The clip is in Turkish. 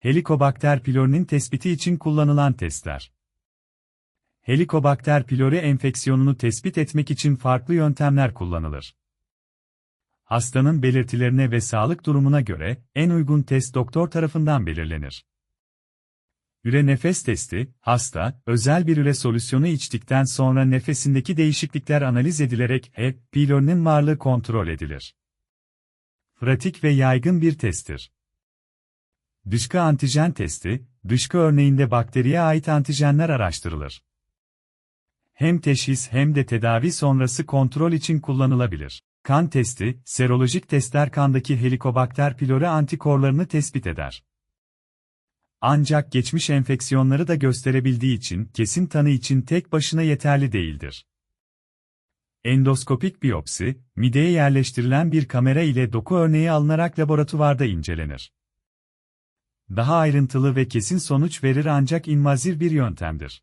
Helicobacter pylori'nin tespiti için kullanılan testler. Helicobacter pylori enfeksiyonunu tespit etmek için farklı yöntemler kullanılır. Hastanın belirtilerine ve sağlık durumuna göre en uygun test doktor tarafından belirlenir. Üre nefes testi, hasta, özel bir üre solüsyonu içtikten sonra nefesindeki değişiklikler analiz edilerek H. pylori'nin varlığı kontrol edilir. Pratik ve yaygın bir testtir. Dışkı antijen testi, dışkı örneğinde bakteriye ait antijenler araştırılır. Hem teşhis hem de tedavi sonrası kontrol için kullanılabilir. Kan testi, serolojik testler kandaki Helicobacter pylori antikorlarını tespit eder. Ancak geçmiş enfeksiyonları da gösterebildiği için kesin tanı için tek başına yeterli değildir. Endoskopik biyopsi, mideye yerleştirilen bir kamera ile doku örneği alınarak laboratuvarda incelenir. Daha ayrıntılı ve kesin sonuç verir ancak invaziv bir yöntemdir.